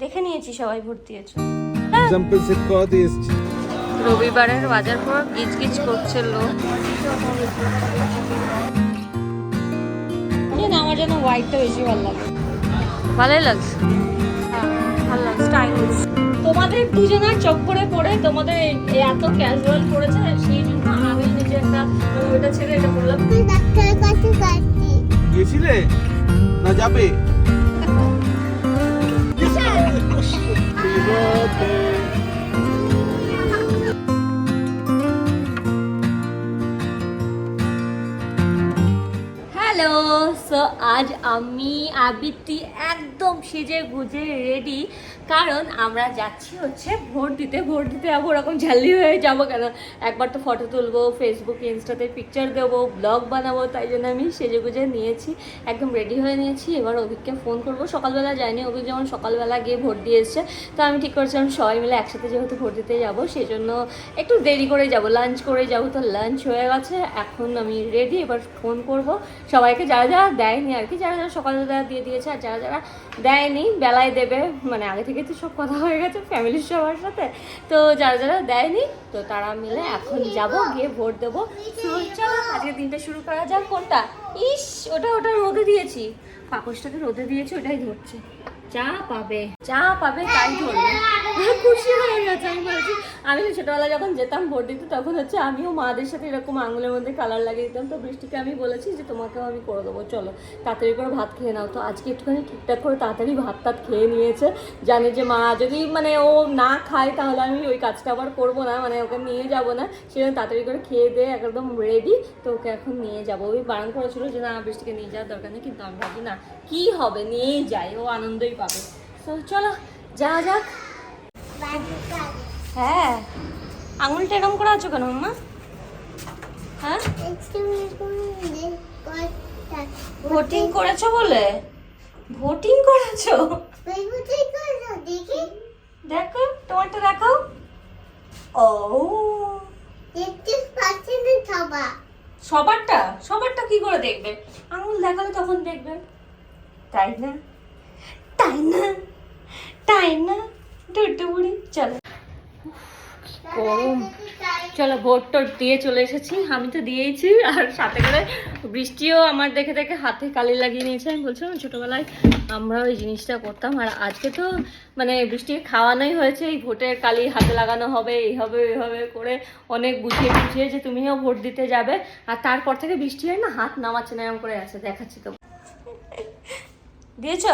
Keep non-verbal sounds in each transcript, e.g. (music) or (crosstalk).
দেখে নিয়েছি সবাই ভর্তি হয়েছে। এক্সাম্পল সেট এসেছি। রবিবারের বাজার পর গিজ গিজ করছে লোক। আমার জন্য হোয়াইটটা বেশি ভালো লাগে। ভালোই লাগছে। হ্যাঁ, ভালো লাগছে। স্টাইলিশ তোমাদের দুজনের চোখ করে পড়ে তোমাদের এত ক্যাজুয়াল পড়েছে সেই জন্য আমি নিজে একটা ওইটা ছেড়ে এটা বললাম। ডাক্তারের কাছে গেছিলে না যাবে? হ্যালো সো আজ আমি আবৃত্তি একদম সেজে গুজে রেডি কারণ আমরা যাচ্ছি হচ্ছে ভোট দিতে ভোট দিতে যাব, ওরকম ঝাল্লি হয়ে যাব কেন? একবার তো ফটো তুলবো ফেসবুক ইনস্টাতে পিকচার দেবো ব্লগ বানাবো, তাই জন্য আমি সেজে গুজে নিয়েছি, একদম রেডি হয়ে নিয়েছি। এবার অভিককে ফোন করব। সকালবেলা যাইনি, অভিক যেমন সকালবেলা গিয়ে ভোট দিয়ে এসছে, তো আমি ঠিক করেছিলাম সবাই মিলে একসাথে যেহেতু ভোট দিতে যাব সেই জন্য একটু দেরি করে যাব লাঞ্চ করে যাব, তো লাঞ্চ হয়ে গেছে, এখন আমি রেডি এবার ফোন করব। সবাইকে যারা যারা দেয়নি আর কি, যারা যারা সকালবেলা দিয়ে দিয়েছে আর যারা যারা দেয়নি, বেলায় দেবে মানে আগে থেকে তো সব কথা হয়ে গেছে ফ্যামিলির সবার সাথে। তো যারা যারা দেয়নি, তো তারা মিলে এখন যাব, গিয়ে ভোট দেবো। আজকে দিনটা শুরু করা যাক কোনটা? ইস, ওটা ওটা রোদে দিয়েছি। পাকসটাকে রোদে দিয়েছি, ওটাই ধরছে। চা পাবে চা পাবে তাই ধরবে। খুশি আমি বলছি, আমি তো ছোটবেলায় যখন যেতাম ভোট দিতে, তখন হচ্ছে আমিও মাদের সাথে এরকম আঙুলের মধ্যে কালার লাগিয়ে দিতাম। তো বৃষ্টিকে আমি বলেছি যে তোমাকেও আমি করে দেবো, চলো তাড়াতাড়ি করে ভাত খেয়ে নাও। তো আজকে একটুখানি ঠিকঠাক করে তাড়াতাড়ি ভাত টাত খেয়ে নিয়েছে, জানে যে মা যদি মানে ও না খায় তাহলে আমি ওই কাজটা আবার করব না মানে ওকে নিয়ে যাব না। সেজন্য তাড়াতাড়ি করে খেয়ে দিয়ে একদম রেডি তো ওকে এখন নিয়ে যাব। ওই বারণ করেছিল যে না, বৃষ্টিকে নিয়ে যাওয়ার দরকার নেই, কিন্তু আমি ভাবি না, কি হবে? নিয়েই যাই, ও আনন্দই পাবে। তো চলো যা যাক। হ্যাঁ। আঙুলটা এরকম করে আছো কেন মাম্মা হ্যাঁ? ভোটিং করেছ বলে? ভোটিং করেছ? দেখি, তোমারটা দেখাও ও। সবারটা? সবারটা কি করে দেখবে? আঙুল দেখালে তখন দেখবে। তাই না? তাই না? তাই না? চলো। গরম। চলো ভোট টোট দিয়ে চলে এসেছি। আমি তো দিয়েইছি আর সাথে করে বৃষ্টিও আমার দেখে দেখে হাতে কালি লাগিয়ে নিয়েছে। আমি বলছিলাম ছোটোবেলায় আমরা ওই জিনিসটা করতাম। আর আজকে তো মানে বৃষ্টির খাওয়ানোই হয়েছে। এই ভোটের কালি হাতে লাগানো হবে এই হবে এই হবে করে অনেক বুঝিয়ে বুঝিয়ে যে তুমিও ভোট দিতে যাবে। আর তারপর থেকে বৃষ্টি হয় না হাত নামাচ্ছে না এরকম করে আছে দেখাচ্ছি তো দিয়েছ?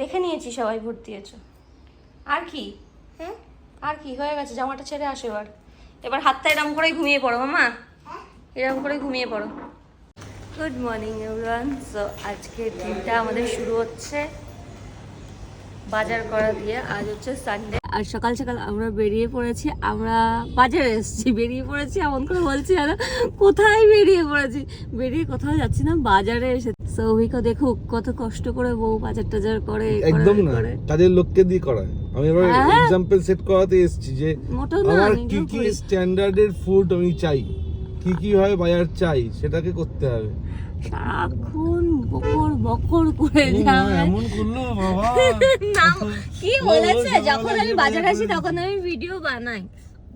দেখে নিয়েছি সবাই ভোট দিয়েছ। আর কি? হ্যাঁ? আর কি? হয়ে গেছে জামাটা ছেড়ে আসো এবার। এবার হাতটা এরম করেই ঘুমিয়ে পড়ো মামা। এরকম করে ঘুমিয়ে পড়ো। গুড মর্নিং এভরিওয়ান সো আজকে দিনটা আমাদের শুরু হচ্ছে বাজার করা দিয়ে আজ হচ্ছে সানডে আর সকাল সকাল আমরা বেরিয়ে পড়েছি আমরা বাজারে এসেছি। বেরিয়ে পড়েছি এমন করে বলছি আর কোথায় বেরিয়ে পড়েছি? বেরিয়ে কোথাও যাচ্ছি না বাজারে এসে। সৌভিক দেখুক কত কষ্ট করে বউ বাজার টাজার করে একদম না করে। কাজের লোককে দিয়ে করায়। আমি এবার হ্যাঁ। এক্সাম্পল সেট করাতে এসেছি যে আমার কি কি স্ট্যান্ডার্ডের ফুড আমি চাই কি কি হয় বাজার চাই সেটাকে করতে হবে। সারাক্ষণ বকর বকর করে যাবে। এমন করল বাবা। (laughs) কি বলেছে? যখন আমি বাজারে আসি তখন আমি ভিডিও বানাই।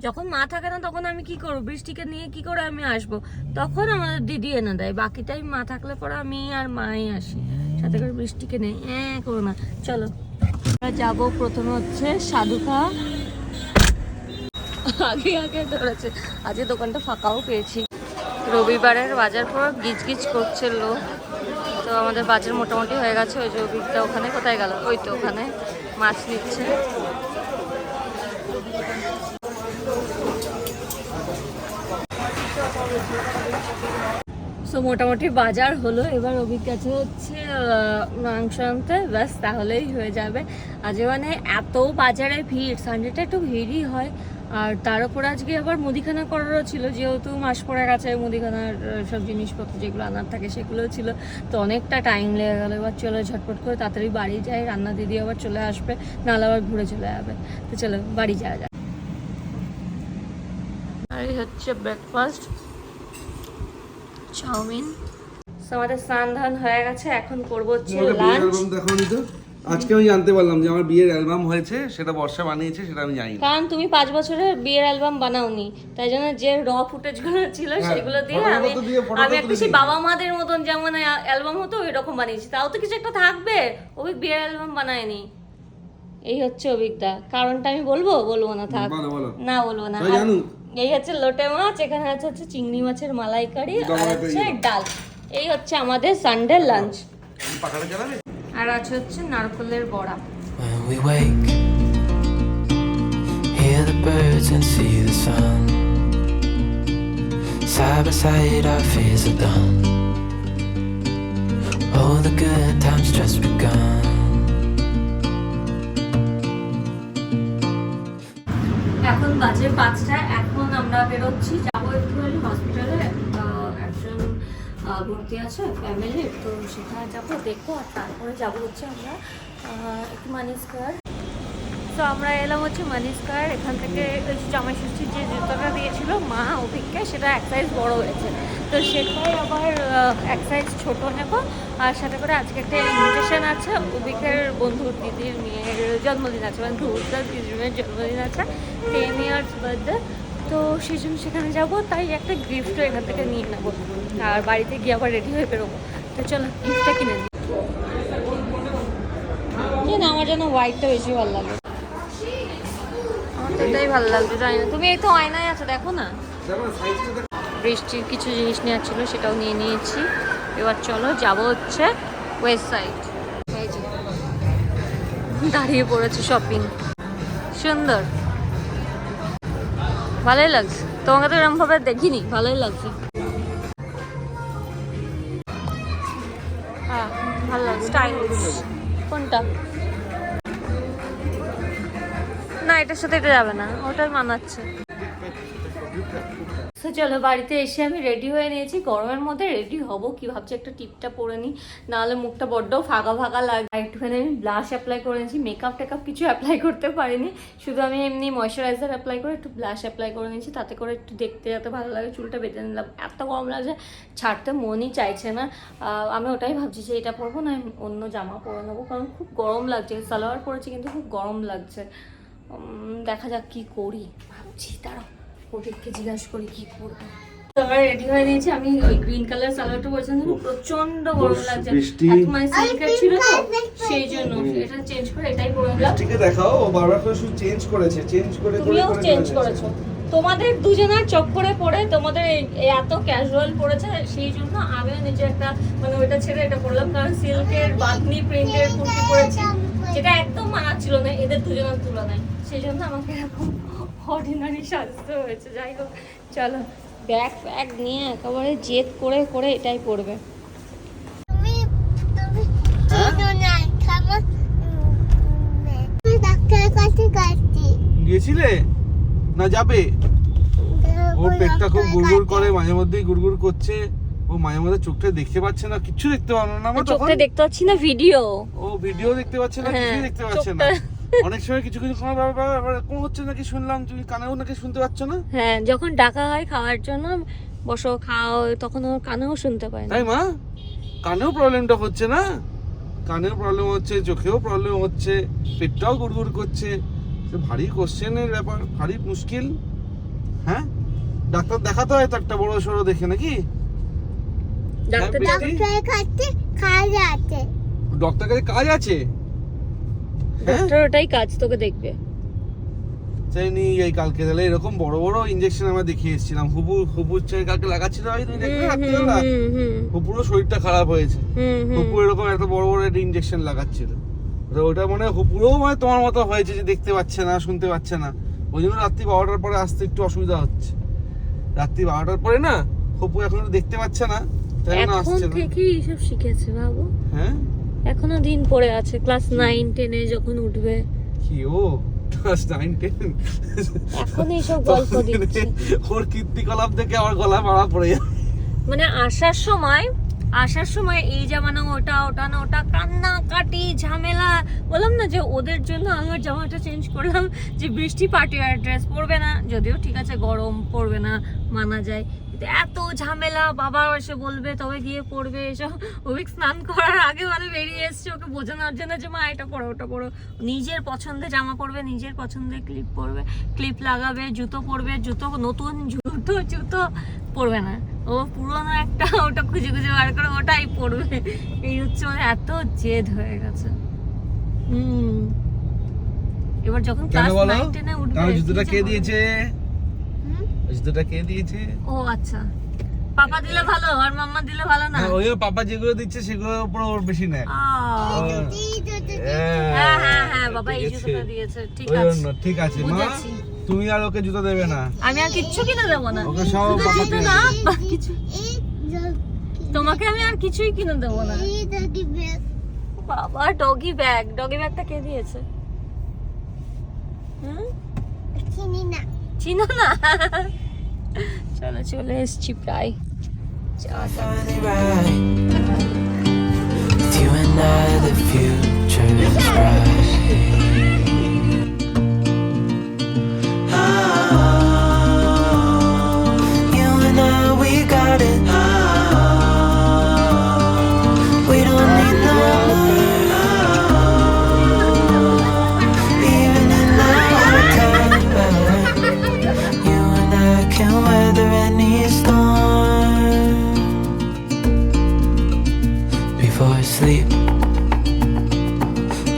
যখন মা থাকে না তখন আমি কি করব? বৃষ্টিকে নিয়ে কি করে আমি আসব? তখন আমাদের দিদি এনে দেয়। বাকি টাইম মা থাকলে পরে আমি আর মাই আসি। সাথে করে বৃষ্টিকে নেই হ্যাঁ করো না। চলো। আমরা যাব প্রথমে হচ্ছে সাধুকা। আগে আগে ধরেছে। আজকে দোকানটা ফাঁকাও পেয়েছি। রবিবারের বাজার পর গিজ গিজ করছে লোক। তো আমাদের বাজার মোটামুটি হয়ে গেছে, ওই যে অভিজ্ঞতা ওখানে কোথায় গেল? ওই তো ওখানে মাছ নিচ্ছে। সো মোটামুটি বাজার হলো, এবার অভিজ্ঞতা হচ্ছে মাংস আনতে। ব্যাস, তাহলেই হয়ে যাবে। আজ মানে এত বাজারে ভিড় সানডেটা একটু ভিড়ই হয়। আর তার উপর আজকে আবার মুদিখানা করারও ছিল যেহেতু মাস পড়ে গেছে মুদিখানার সব জিনিসপত্র যেগুলো আনার থাকে সেগুলোও ছিল। তো অনেকটা টাইম লেগে গেলো এবার চলো ঝটপট করে তাড়াতাড়ি বাড়ি যাই রান্না দিদি আবার চলে আসবে নাহলে আবার ঘুরে চলে যাবে। তো চলো বাড়ি যাওয়া যাক। আর হচ্ছে ব্রেকফাস্ট চাউমিন। আমাদের স্নান ধান হয়ে গেছে এখন করব হচ্ছে লাঞ্চ দেখো নি তো? আজকে আমি জানতে পারলাম যে আমার বিয়ের অ্যালবাম হয়েছে সেটা বর্ষা বানিয়েছে সেটা আমি জানি কারণ তুমি পাঁচ বছরের বিয়ের অ্যালবাম বানাওনি তাই জন্য যে র ফুটেজগুলো ছিল হ্যাঁ, সেগুলো দিয়ে আমি আমি একটা সেই বাবা মাদের মতন যেমন অ্যালবাম হতো ওই রকম বানিয়েছি। তাও তো কিছু একটা থাকবে ওই বিয়ের অ্যালবাম বানায়নি। এই হচ্ছে অভিজ্ঞতা। কারণটা আমি বলব? বলব না থাক। না বলব না। এই হচ্ছে লোটে মাছ এখানে আছে হচ্ছে চিংড়ি মাছের মালাইকারি আর হচ্ছে ডাল। এই হচ্ছে আমাদের সানডে লাঞ্চ পাখাটা চালাবে? আর আছে হচ্ছে নারকলের বড়া When we wake, hear the birds and see the sun. Side by side, our fears are done. Oh, the good times just begun. এখন বাজে পাঁচটা এখন আমরা বেরোচ্ছি যাব একটুখানি হসপিটালে ভর্তি আছে ফ্যামিলি তো সেখানে যাব, দেখব, আর তারপরে যাব হচ্ছে আমরা একটু মানি স্কোয়ার তো আমরা এলাম হচ্ছে মানি স্কোয়ার এখান থেকে জামাই ষষ্ঠীর যে জুতোটা দিয়েছিল মা অভিজ্ঞে সেটা এক সাইজ বড় হয়েছে। তো সেটাই আবার এক সাইজ ছোট নেব। আর সাথে করে আজকে একটা ইনভিটেশন আছে অভিজ্ঞের বন্ধুর দিদির মেয়ের জন্মদিন আছে মানে ধুরদার দিদির মেয়ের জন্মদিন আছে, টেন ইয়ার্স বার্থডে। তো সেই জন্য সেখানে যাব, তাই একটা গিফটও এখান থেকে নিয়ে নেব। আর বাড়িতে গিয়ে আবার রেডি হয়ে বেরোবো। তো চলো গিফটটা কিনে নিই। আমার যেন হোয়াইটটা বেশি ভালো লাগে? আমার এটাই ভালো লাগছে তুমি এই তো আয়নায় আছো, দেখো না। বৃষ্টির কিছু জিনিস নেওয়ার ছিল, সেটাও নিয়ে নিয়েছি। এবার চলো, যাব হচ্ছে দাঁড়িয়ে পড়েছে শপিং সুন্দর। ভালোই লাগছে। তোমাকে তো এরকম ভাবে দেখিনি, ভালোই লাগছে। কোনটা? না এটার সাথে এটা যাবে না ওটাই মানাচ্ছে। তো চলো বাড়িতে এসে আমি রেডি হয়ে নিয়েছি। গরমের মধ্যে রেডি হব, কি ভাবছি? একটা টিপটা পরে নিই নাহলে মুখটা বড্ড ফাঁকা ফাঁকা লাগে একটুখানি আমি ব্লাশ অ্যাপ্লাই করে নিয়েছি মেকআপ টেকআপ কিছু অ্যাপ্লাই করতে পারিনি। শুধু আমি এমনি ময়শ্চারাইজার অ্যাপ্লাই করে একটু ব্লাশ অ্যাপ্লাই করে নিয়েছি, তাতে করে একটু দেখতে যাতে ভালো লাগে, চুলটা বেঁধে নিলাম। এত গরম লাগছে, ছাড়তে মনই চাইছে না। আমি ওটাই ভাবছি যে এটা পরবো, না অন্য জামা পরে নেব, কারণ খুব গরম লাগছে। সালোয়ার পরেছি কিন্তু খুব গরম লাগছে। দেখা যাক কি করি। ভাবছি, দাঁড়াও। ওদেরকে জিজ্ঞাসা করি কি করব। আমরা রেডি হয়ে নিয়েছি। আমি ওই গ্রিন কালার সালোয়ারটা পরেছিলাম। কিন্তু প্রচণ্ড গরম লাগছে। মানে সিল্কের ছিল তো সেই জন্য। এটা চেঞ্জ করে এটাই পরে নিলাম বৃষ্টিকে দেখাও ও বারবার করে শুধু চেঞ্জ করেছে চেঞ্জ করে করে তুমিও চেঞ্জ করেছ। তোমাদের দুজনের চক্করে পরে তোমাদের এত ক্যাজুয়াল পড়েছে সেই জন্য আমিও নিজে একটা মানে ওইটা ছেড়ে এটা পরলাম। কারণ সিল্কের বাগনি প্রিন্টের কুর্তি পরেছি। যেটা একদম মানাচ্ছিল না এদের দুজনের তুলনায়। সেই জন্য আমাকে এরকম অর্ডিনারি সাজতে হয়েছে। যাই হোক চলো। ব্যাগ ফ্যাগ নিয়ে একেবারে জেদ করে করে এটাই পড়বে কাছে গিয়েছিলে? না যাবে? ওর পেটটা খুব গুড়গুড় করে মাঝে মধ্যেই গুড়গুড় করছে। ও মাঝে মধ্যে চোখটা দেখতে পাচ্ছে না কিচ্ছু দেখতে পারল না। আমার চোখটা দেখতে পাচ্ছি না ভিডিও ও ভিডিও দেখতে পাচ্ছে না হ্যাঁ, কিছুই দেখতে পাচ্ছে না। অনেক সময় কিছু কিছু সময় বাবা বাবা এরকম হচ্ছে নাকি শুনলাম তুমি কানেও নাকি শুনতে পাচ্ছ না? হ্যাঁ যখন ডাকা হয় খাওয়ার জন্য বসো খাও তখন ওর কানেও শুনতে পায় না। তাই মা? কানেও প্রবলেমটা হচ্ছে না? কানেও প্রবলেম হচ্ছে চোখেও প্রবলেম হচ্ছে পেটটাও গুড়গুড় করছে। ভারী কোশ্চেনের ব্যাপার ভারী মুশকিল। হ্যাঁ? ডাক্তার দেখাতে হয় তো একটা বড় সড়ো দেখে নাকি? ডাক্তার কাছে আছে। কাজ আছে? ডাক্তার ওটাই কাজ তোকে দেখবে। এই কালকে তাহলে এরকম বড় বড় ইঞ্জেকশন আমরা দেখিয়ে এসেছিলাম। হুবু হুবুর চাই কালকে লাগাচ্ছিল ভাই তুমি দেখবে রাত্রিবেলা হুম, হুম, হুপুরও শরীরটা খারাপ হয়েছে। হুপু এরকম একটা বড় বড় একটা ইঞ্জেকশন লাগাচ্ছিল। ওটা মনে হুপুরও মানে তোমার মতো হয়েছে যে দেখতে পাচ্ছে না শুনতে পাচ্ছে না। ওই জন্য রাত্রি বারোটার পরে আসতে একটু অসুবিধা হচ্ছে। রাত্রি বারোটার পরে না হুপু এখন দেখতে পাচ্ছে না। এখন থেকেই এইসব শিখেছে বাবু। হ্যাঁ? এখনও দিন পড়ে আছে ক্লাস নাইন টেনে যখন উঠবে। কি ও? ক্লাস নাইন টেন এখন এইসব গল্প দিচ্ছে। ওর কীর্তিকলাপ দেখে আমার গলা মারা পড়ে মানে আসার সময় আসার সময় এই জামা না ওটা ওটা না ওটা কান্না কাটি ঝামেলা। বললাম না যে ওদের জন্য আমার জামাটা চেঞ্জ করলাম যে বৃষ্টি পার্টি আর ড্রেস পরবে না যদিও ঠিক আছে গরম পরবে না মানা যায়। এত ঝামেলা বাবা এসে বলবে তবে গিয়ে পড়বে এসব অভিক স্নান করার আগে মানে বেরিয়ে এসছে ওকে বোঝানোর জন্য যে মা এটা পড়ো ওটা পড়ো। নিজের পছন্দের জামা পরবে নিজের পছন্দের ক্লিপ পরবে ক্লিপ লাগাবে জুতো পরবে জুতো নতুন জুতো জুতো পরবে না। ও পুরোনো একটা ওটা খুঁজে খুঁজে বার করে ওটাই পড়বে এই হচ্ছে মানে এত জেদ হয়ে গেছে। হুম। এবার যখন ক্লাস নাইন টেনে উঠবে জুতোটা কি কে যে জুতোটা কে দিয়েছে? ও আচ্ছা। পাপা দিলে ভালো আর মাম্মা দিলে ভালো না? ওই পাপা যেগুলো দিচ্ছে সেগুলোর উপর ওর বেশি নেয়। আহ, হ্যাঁ, হ্যাঁ হ্যাঁ হ্যাঁ বাবা এই। জুতোটা দিয়েছে ঠিক আছে। ঠিক আছে মা। তুমি আর ওকে জুতো দেবে না। আমি আর কিচ্ছু কিনে দেবো না। ওকে সব জুতো না কিছু। তোমাকে আমি আর কিছুই কিনে দেবো না। বাবা ডগি ব্যাগ। ডগি ব্যাগটা কে দিয়েছে? হুম? চিনি না। চিনো না চলো চলে এসছি প্রায় যাওয়া যাক। finally right. With you and I, the future is bright.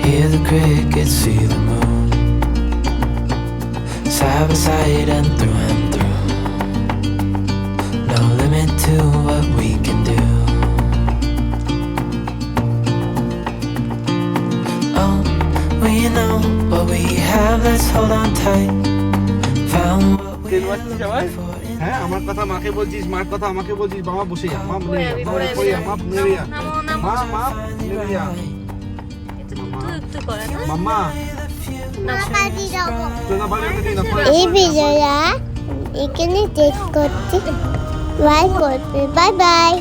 Hear the crickets, see the moon. Side by side and through and through. No limit to what we can do. Oh, we know what we have, let's hold on tight. Found what we were looking for in হ্যাঁ আমার কথা মাকে বলছিস মার কথা আমাকে বলছিস বাবা বসে যা মা পড়ে নেড়ে যাবি, যা, মা পড়ে পড়ে যাবি। যা, মা নেড়ে যা। নামো, নামো। মা মা নেড়ে যা একটু একটু করে না? মাম্মা। এই ভিডিওটা এখানে শেষ করছি। বাই করবে বাই বাই